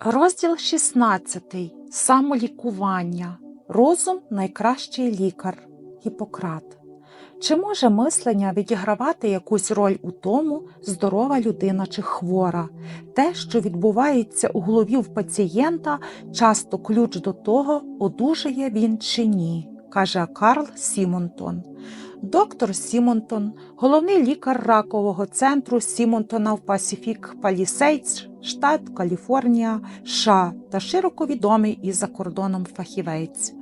Розділ 16. Самолікування. Розум найкращий лікар. Гіппократ. Чи може мислення відігравати якусь роль у тому, здорова людина чи хвора? Те, що відбувається у голові в пацієнта, часто ключ до того, одужає він чи ні, каже Карл Сімонтон. Доктор Сімонтон, головний лікар ракового центру Сімонтона в Pacific Palisades, штат Каліфорнія, США та широко відомий і за кордоном фахівець.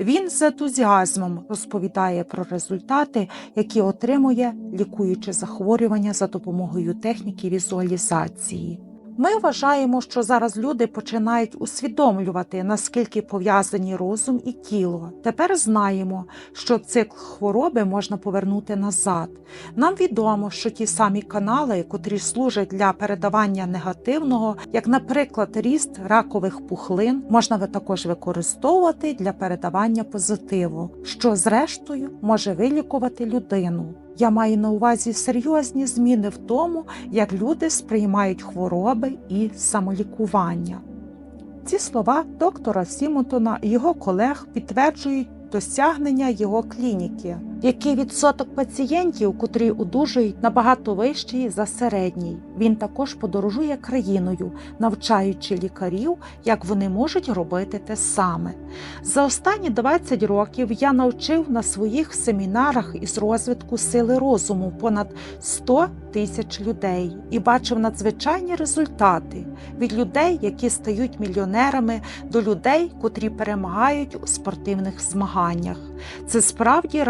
Він з ентузіазмом розповідає про результати, які отримує, лікуючи захворювання за допомогою техніки візуалізації. Ми вважаємо, що зараз люди починають усвідомлювати, наскільки пов'язані розум і тіло. Тепер знаємо, що цикл хвороби можна повернути назад. Нам відомо, що ті самі канали, котрі служать для передавання негативного, як, наприклад, ріст ракових пухлин, можна також використовувати для передавання позитиву, що зрештою може вилікувати людину. Я маю на увазі серйозні зміни в тому, як люди сприймають хвороби і самолікування. Ці слова доктора Сімонтона і його колег підтверджують досягнення його клініки, який відсоток пацієнтів, котрі одужують, набагато вищий за середній. Він також подорожує країною, навчаючи лікарів, як вони можуть робити те саме. За останні 20 років я навчив на своїх семінарах із розвитку сили розуму понад 100 тисяч людей і бачив надзвичайні результати від людей, які стають мільйонерами, до людей, котрі перемагають у спортивних змаганнях. Це справді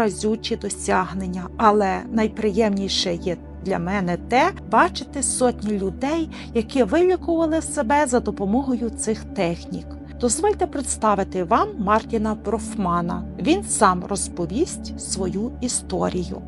разючі досягнення, але найприємніше є. Для мене те бачити сотні людей, які вилікували себе за допомогою цих технік. Дозвольте представити вам Мартіна Брофмана. Він сам розповість свою історію.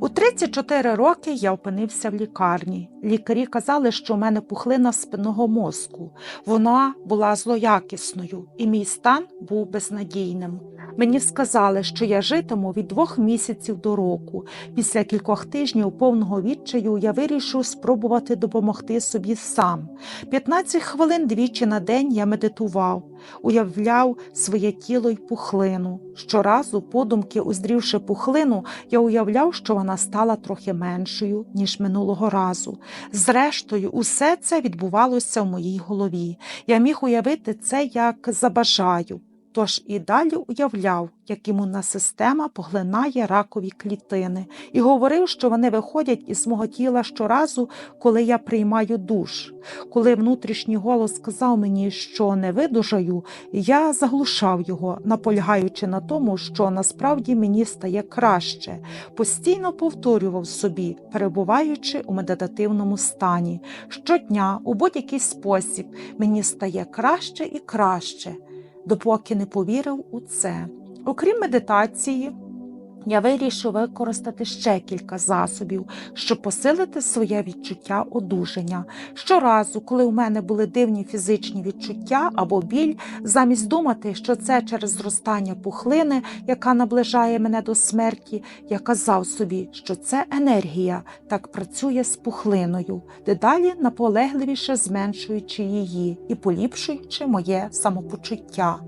У 34 роки я опинився в лікарні. Лікарі казали, що в мене пухлина спинного мозку. Вона була злоякісною, і мій стан був безнадійним. Мені сказали, що я житиму від двох місяців до року. Після кількох тижнів повного відчаю я вирішив спробувати допомогти собі сам. 15 хвилин двічі на день я медитував, уявляв своє тіло й пухлину. Щоразу, подумки, уздрівши пухлину, я уявляв, що вона стала трохи меншою, ніж минулого разу. Зрештою, усе це відбувалося в моїй голові. Я міг уявити це як забажаю. Тож і далі уявляв, як імунна система поглинає ракові клітини, і говорив, що вони виходять із мого тіла щоразу, коли я приймаю душ. Коли внутрішній голос сказав мені, що не видужаю, я заглушав його, наполягаючи на тому, що насправді мені стає краще, постійно повторював собі, перебуваючи у медитативному стані. Щодня, у будь-який спосіб, мені стає краще і краще допоки не повірив у це. Окрім медитації, я вирішив використати ще кілька засобів, щоб посилити своє відчуття одужання. Щоразу, коли у мене були дивні фізичні відчуття або біль, замість думати, що це через зростання пухлини, яка наближає мене до смерті, я казав собі, що це енергія так працює з пухлиною, дедалі наполегливіше зменшуючи її і поліпшуючи моє самопочуття.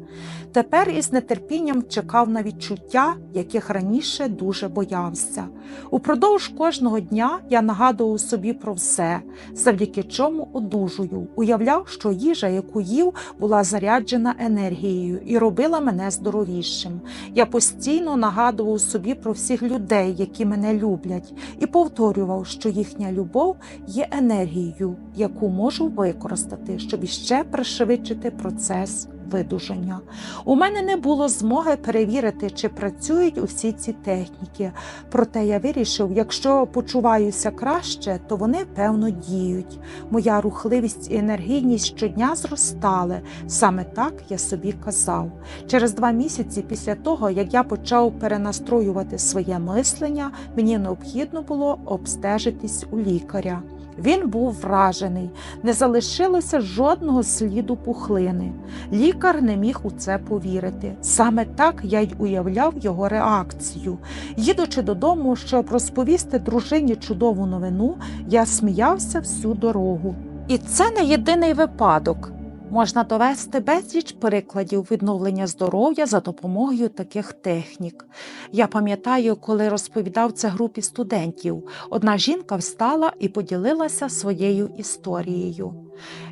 Тепер із нетерпінням чекав на відчуття, яких раніше дуже боявся. Упродовж кожного дня я нагадував собі про все, завдяки чому одужую, уявляв, що їжа, яку їв, була заряджена енергією і робила мене здоровішим. Я постійно нагадував собі про всіх людей, які мене люблять, і повторював, що їхня любов є енергією, яку можу використати, щоб іще пришвидшити процес видужання. У мене не було змоги перевірити, чи працюють усі ці техніки. Проте я вирішив, якщо почуваюся краще, то вони певно діють. Моя рухливість і енергійність щодня зростали. Саме так я собі казав. Через два місяці після того, як я почав перенастроювати своє мислення, мені необхідно було обстежитись у лікаря. Він був вражений, не залишилося жодного сліду пухлини. Лікар не міг у це повірити. Саме так я й уявляв його реакцію. Їдучи додому, щоб розповісти дружині чудову новину, я сміявся всю дорогу. І це не єдиний випадок. Можна довести безліч прикладів відновлення здоров'я за допомогою таких технік. Я пам'ятаю, коли розповідав це групі студентів, одна жінка встала і поділилася своєю історією.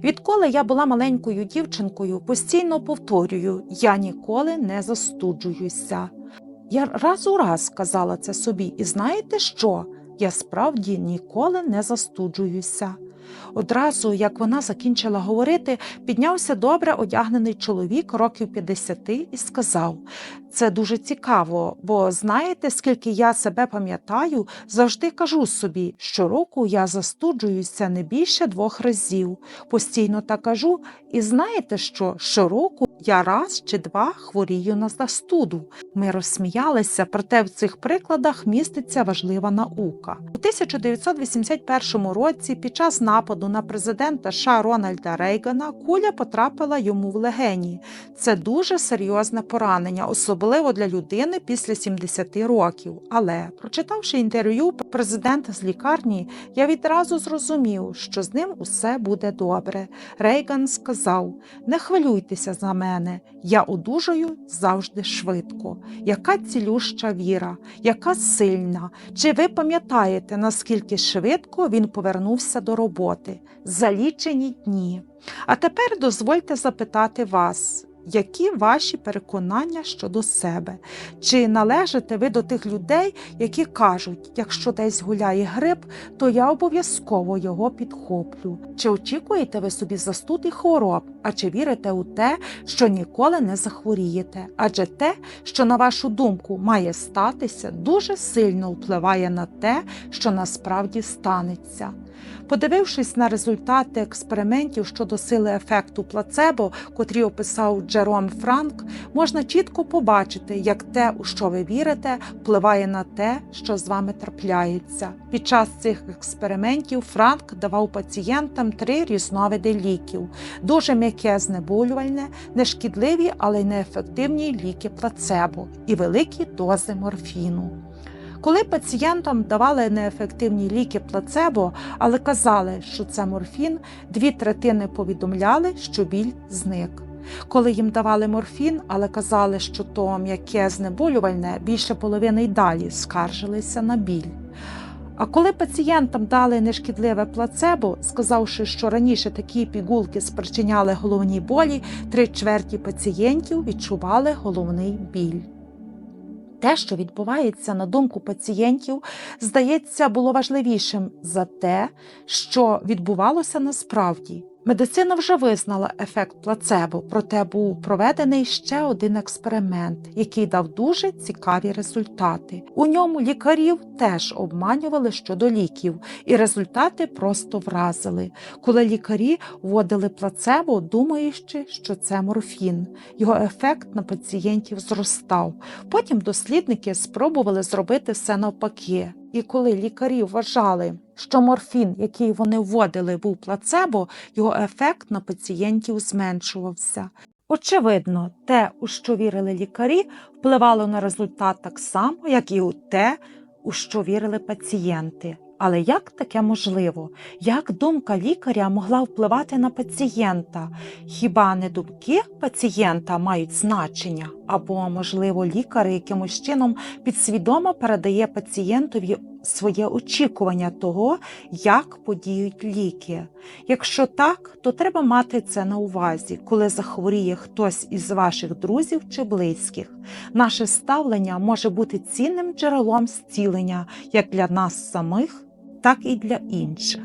Відколи я була маленькою дівчинкою, постійно повторюю: я ніколи не застуджуюся. Я раз у раз казала це собі, і знаєте що? Я справді ніколи не застуджуюся. Одразу, як вона закінчила говорити, піднявся добре одягнений чоловік років 50 і сказав: Це дуже цікаво, бо знаєте, скільки я себе пам'ятаю, завжди кажу собі, щороку я застуджуюся не більше двох разів. Постійно так кажу, і знаєте що? Щороку я раз чи два хворію на застуду. Ми розсміялися, проте в цих прикладах міститься важлива наука. У 1981 році, під час нападу на президента США Рональда Рейгана, куля потрапила йому в легені. Це дуже серйозне поранення, особливо для людини після 70 років. Але, прочитавши інтерв'ю президента з лікарні, я відразу зрозумів, що з ним усе буде добре. Рейган сказав: Не хвилюйтеся за мене, я одужаю завжди швидко. Яка цілюща віра, яка сильна. Чи ви пам'ятаєте, наскільки швидко він повернувся до роботи? За лічені дні. А тепер дозвольте запитати вас. Які ваші переконання щодо себе? Чи належите ви до тих людей, які кажуть, якщо десь гуляє гриб, то я обов'язково його підхоплю? Чи очікуєте ви собі застуд і хвороб? А чи вірите у те, що ніколи не захворієте? Адже те, що на вашу думку має статися, дуже сильно впливає на те, що насправді станеться. Подивившись на результати експериментів щодо сили ефекту плацебо, котрі описав Джером Франк, можна чітко побачити, як те, у що ви вірите, впливає на те, що з вами трапляється. Під час цих експериментів Франк давав пацієнтам три різновиди ліків: дуже м'яке знеболювальне, нешкідливі, але й неефективні ліки плацебо і великі дози морфіну. Коли пацієнтам давали неефективні ліки плацебо, але казали, що це морфін, дві третини повідомляли, що біль зник. Коли їм давали морфін, але казали, що то м'яке знеболювальне, більше половини й далі скаржилися на біль. А коли пацієнтам дали нешкідливе плацебо, сказавши, що раніше такі пігулки спричиняли головні болі, три чверті пацієнтів відчували головний біль. Те, що відбувається на думку пацієнтів, здається, було важливішим за те, що відбувалося насправді. Медицина вже визнала ефект плацебо, проте був проведений ще один експеримент, який дав дуже цікаві результати. У ньому лікарів теж обманювали щодо ліків, і результати просто вразили, коли лікарі вводили плацебо, думаючи, що це морфін. Його ефект на пацієнтів зростав. Потім дослідники спробували зробити все навпаки. І коли лікарі вважали, що морфін, який вони вводили, був плацебо, його ефект на пацієнтів зменшувався. Очевидно, те, у що вірили лікарі, впливало на результат так само, як і у те, у що вірили пацієнти. Але як таке можливо? Як думка лікаря могла впливати на пацієнта? Хіба не думки пацієнта мають значення? Або, можливо, лікар якимось чином підсвідомо передає пацієнтові своє очікування того, як подіють ліки. Якщо так, то треба мати це на увазі, коли захворіє хтось із ваших друзів чи близьких. Наше ставлення може бути цінним джерелом зцілення як для нас самих, так і для інших.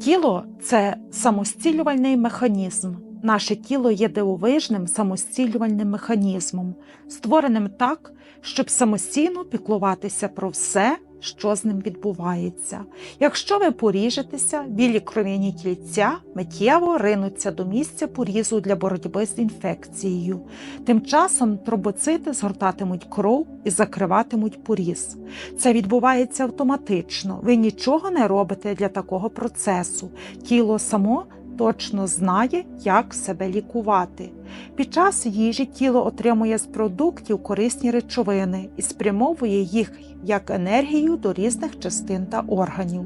Тіло це самостілювальний механізм. Наше тіло є дивовижним самостілювальним механізмом, створеним так, щоб самостійно піклуватися про все, що з ним відбувається. Якщо ви поріжетеся, білі кров'яні тільця миттєво ринуться до місця порізу для боротьби з інфекцією. Тим часом тромбоцити згортатимуть кров і закриватимуть поріз. Це відбувається автоматично. Ви нічого не робите для такого процесу. Тіло само точно знає, як себе лікувати. Під час їжі тіло отримує з продуктів корисні речовини і спрямовує їх як енергію до різних частин та органів.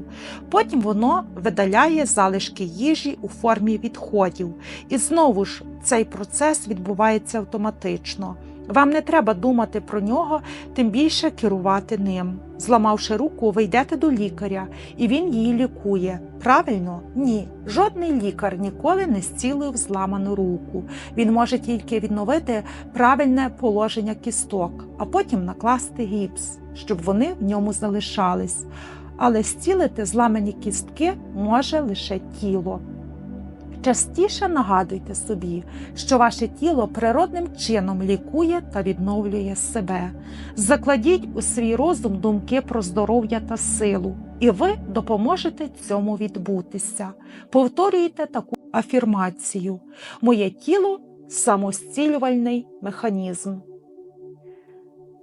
Потім воно видаляє залишки їжі у формі відходів. І знову ж цей процес відбувається автоматично. Вам не треба думати про нього, тим більше керувати ним. Зламавши руку, ви йдете до лікаря, і він її лікує. Правильно? Ні. Жодний лікар ніколи не зцілив зламану руку. Він може тільки відновити правильне положення кісток, а потім накласти гіпс, щоб вони в ньому залишались. Але зцілити зламані кістки може лише тіло. Частіше нагадуйте собі, що ваше тіло природним чином лікує та відновлює себе. Закладіть у свій розум думки про здоров'я та силу, і ви допоможете цьому відбутися. Повторюйте таку афірмацію: Моє тіло самостілювальний механізм.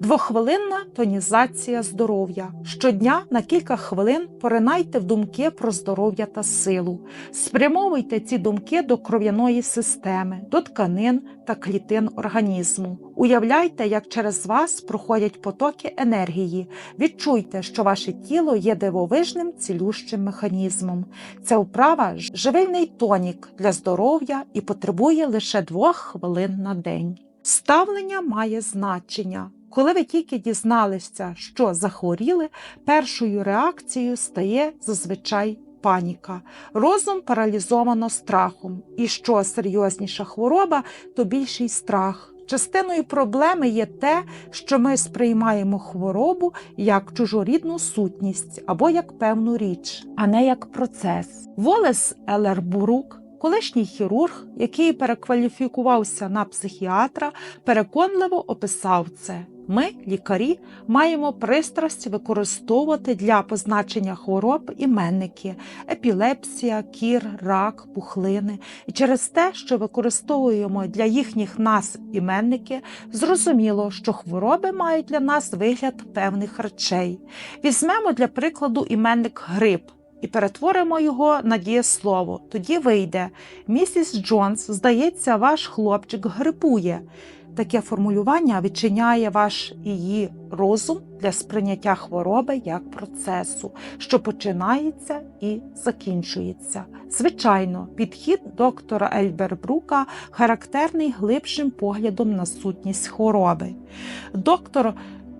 Двохвилинна тонізація здоров'я. Щодня на кілька хвилин поринайте в думки про здоров'я та силу. Спрямовуйте ці думки до кров'яної системи, до тканин та клітин організму. Уявляйте, як через вас проходять потоки енергії. Відчуйте, що ваше тіло є дивовижним цілющим механізмом. Ця вправа живильний тонік для здоров'я і потребує лише двох хвилин на день. Ставлення має значення. Коли ви тільки дізналися, що захворіли, першою реакцією стає зазвичай паніка. Розум паралізовано страхом. І що серйозніша хвороба, то більший страх. Частиною проблеми є те, що ми сприймаємо хворобу як чужорідну сутність або як певну річ, а не як процес. Волес Елербурук Колишній хірург, який перекваліфікувався на психіатра, переконливо описав це. Ми, лікарі, маємо пристрасть використовувати для позначення хвороб іменники, епілепсія, кір, рак, пухлини. І через те, що використовуємо для їхніх нас іменники, зрозуміло, що хвороби мають для нас вигляд певних речей. Візьмемо для прикладу іменник грип і перетворимо його на дієслово. Тоді вийде місіс Джонс, здається, ваш хлопчик грипує. Таке формулювання відчиняє ваш її розум для сприйняття хвороби як процесу, що починається і закінчується. Звичайно, підхід доктора Ельбербрука характерний глибшим поглядом на сутність хвороби. Доктор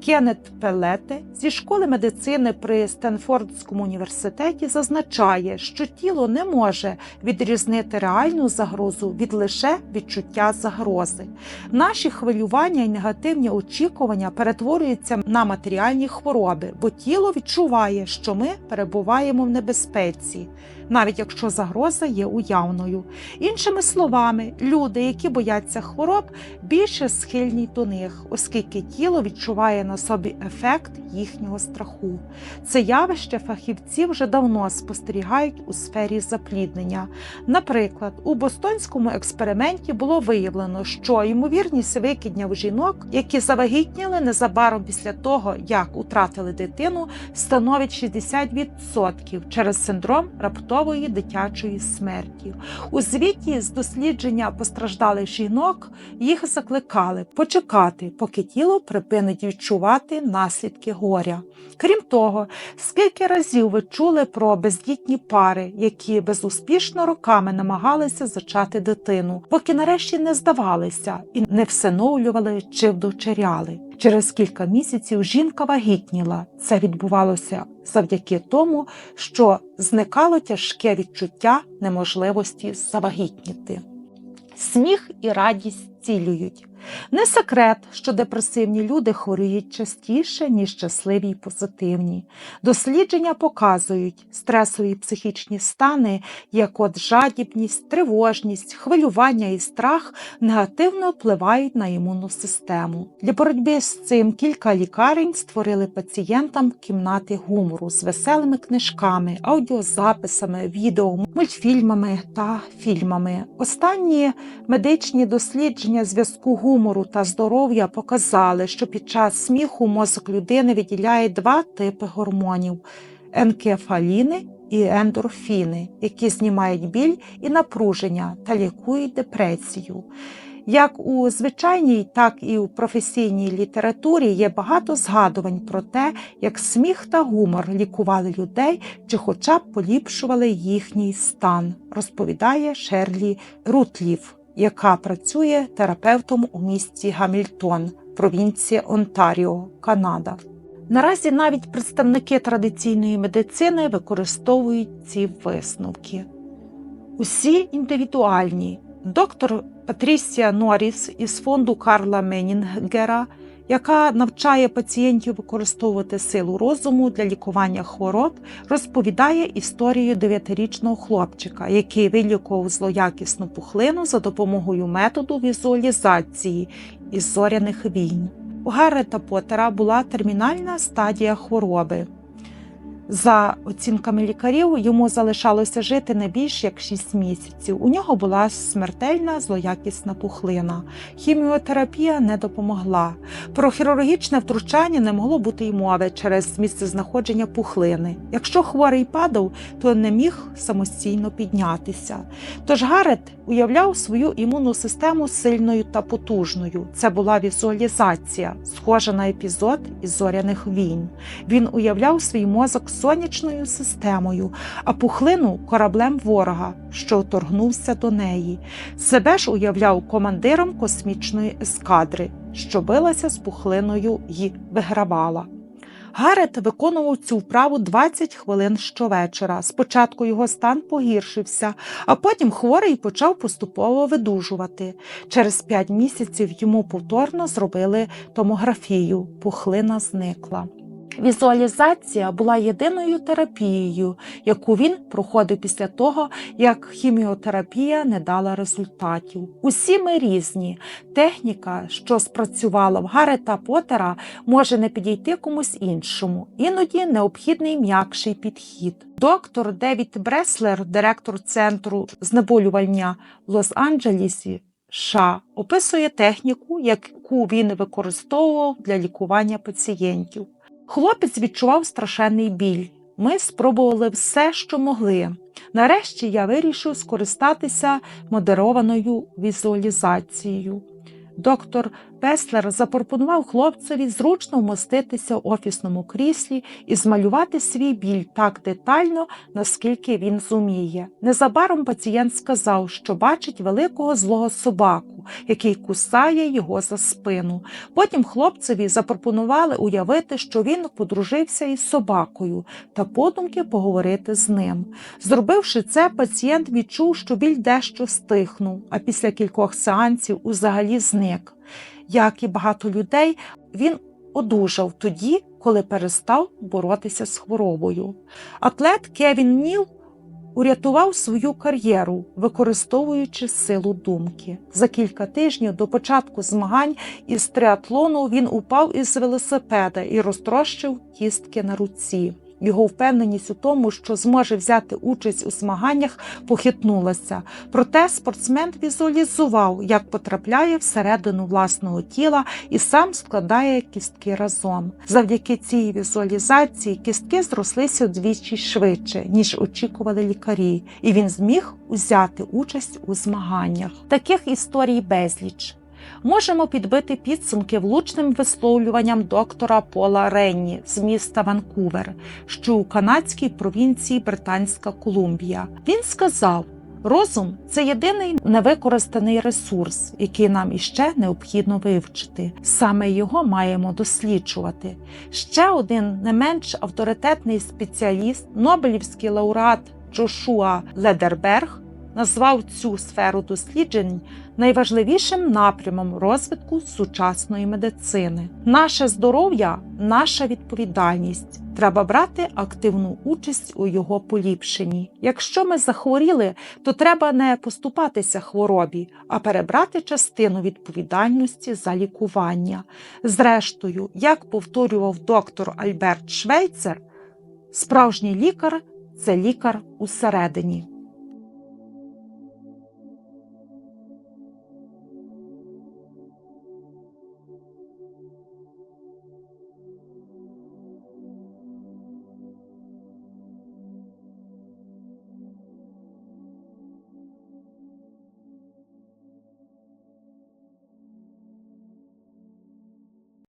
Кеннет Пелете зі школи медицини при Стенфордському університеті зазначає, що тіло не може відрізнити реальну загрозу від лише відчуття загрози. Наші хвилювання і негативні очікування перетворюються на матеріальні хвороби, бо тіло відчуває, що ми перебуваємо в небезпеці. Навіть якщо загроза є уявною. Іншими словами, люди, які бояться хвороб, більше схильні до них, оскільки тіло відчуває на собі ефект їхнього страху. Це явище фахівці вже давно спостерігають у сфері запліднення. Наприклад, у бостонському експерименті було виявлено, що ймовірність викидня в жінок, які завагітніли незабаром після того, як утратили дитину, становить 60% через синдром раптової дитячої смерті. У звіті з дослідження постраждалих жінок їх закликали почекати, поки тіло припинить відчувати наслідки горя. Крім того, скільки разів ви чули про бездітні пари, які безуспішно роками намагалися зачати дитину, поки нарешті не здавалися і не всиновлювали чи вдочеряли. Через кілька місяців жінка вагітніла. Це відбувалося завдяки тому, що зникало тяжке відчуття неможливості завагітніти. Сміх і радість цілюють. Не секрет, що депресивні люди хворіють частіше, ніж щасливі й позитивні. Дослідження показують стресові психічні стани, як от жадібність, тривожність, хвилювання і страх негативно впливають на імунну систему. Для боротьби з цим кілька лікарень створили пацієнтам кімнати гумору з веселими книжками, аудіозаписами, відео, мультфільмами та фільмами. Останні медичні дослідження зв'язку гумору та здоров'я показали, що під час сміху мозок людини виділяє два типи гормонів енкефаліни і ендорфіни, які знімають біль і напруження та лікують депресію. Як у звичайній, так і у професійній літературі є багато згадувань про те, як сміх та гумор лікували людей чи хоча б поліпшували їхній стан, розповідає Шерлі Рутлів, яка працює терапевтом у місті Гамільтон, провінція Онтаріо, Канада. Наразі навіть представники традиційної медицини використовують ці висновки. Усі індивідуальні. Доктор Патрісія Норріс із фонду Карла Менінгера, яка навчає пацієнтів використовувати силу розуму для лікування хвороб, розповідає історію дев'ятирічного хлопчика, який вилікував злоякісну пухлину за допомогою методу візуалізації із зоряних війн. У Гаррета Поттера була термінальна стадія хвороби. За оцінками лікарів, йому залишалося жити не більш як 6 місяців. У нього була смертельна злоякісна пухлина. Хіміотерапія не допомогла. Про хірургічне втручання не могло бути й мови через місцезнаходження пухлини. Якщо хворий падав, то не міг самостійно піднятися. Тож Гарет уявляв свою імунну систему сильною та потужною. Це була візуалізація, схожа на епізод із зоряних війн. Він уявляв свій мозок сонячною системою, а пухлину кораблем ворога, що вторгнувся до неї. Себе ж уявляв командиром космічної ескадри, що билася з пухлиною й вигравала. Гарет виконував цю вправу 20 хвилин щовечора. Спочатку його стан погіршився, а потім хворий почав поступово видужувати. Через 5 місяців йому повторно зробили томографію. Пухлина зникла. Візуалізація була єдиною терапією, яку він проходив після того, як хіміотерапія не дала результатів. Усі ми різні. Техніка, що спрацювала в Гарета Поттера, може не підійти комусь іншому. Іноді необхідний м'якший підхід. Доктор Девід Бреслер, директор центру знеболювання в Лос-Анджелесі, США, описує техніку, яку він використовував для лікування пацієнтів. Хлопець відчував страшенний біль. Ми спробували все, що могли. Нарешті я вирішив скористатися модерованою візуалізацією. Доктор Песлер запропонував хлопцеві зручно вмоститися в офісному кріслі і змалювати свій біль так детально, наскільки він зуміє. Незабаром пацієнт сказав, що бачить великого злого собаку, який кусає його за спину. Потім хлопцеві запропонували уявити, що він подружився із собакою, та подумки поговорити з ним. Зробивши це, пацієнт відчув, що біль дещо стихнув, а після кількох сеансів узагалі зник. Як і багато людей, він одужав тоді, коли перестав боротися з хворобою. Атлет Кевін Ніл урятував свою кар'єру, використовуючи силу думки. За кілька тижнів до початку змагань із триатлону він упав із велосипеда і розтрощив кістки на руці. Його впевненість у тому, що зможе взяти участь у змаганнях, похитнулася. Проте спортсмен візуалізував, як потрапляє всередину власного тіла і сам складає кістки разом. Завдяки цій візуалізації кістки зрослися вдвічі швидше, ніж очікували лікарі, і він зміг узяти участь у змаганнях. Таких історій безліч. Можемо підбити підсумки влучним висловлюванням доктора Пола Ренні з міста Ванкувер, що у канадській провінції Британська Колумбія. Він сказав: розум це єдиний невикористаний ресурс, який нам іще необхідно вивчити. Саме його маємо досліджувати. Ще один не менш авторитетний спеціаліст, Нобелівський лауреат Джошуа Ледерберг. Назвав цю сферу досліджень найважливішим напрямом розвитку сучасної медицини. Наше здоров'я наша відповідальність. Треба брати активну участь у його поліпшенні. Якщо ми захворіли, то треба не поступатися хворобі, а перебрати частину відповідальності за лікування. Зрештою, як повторював доктор Альберт Швейцер, справжній лікар це лікар усередині.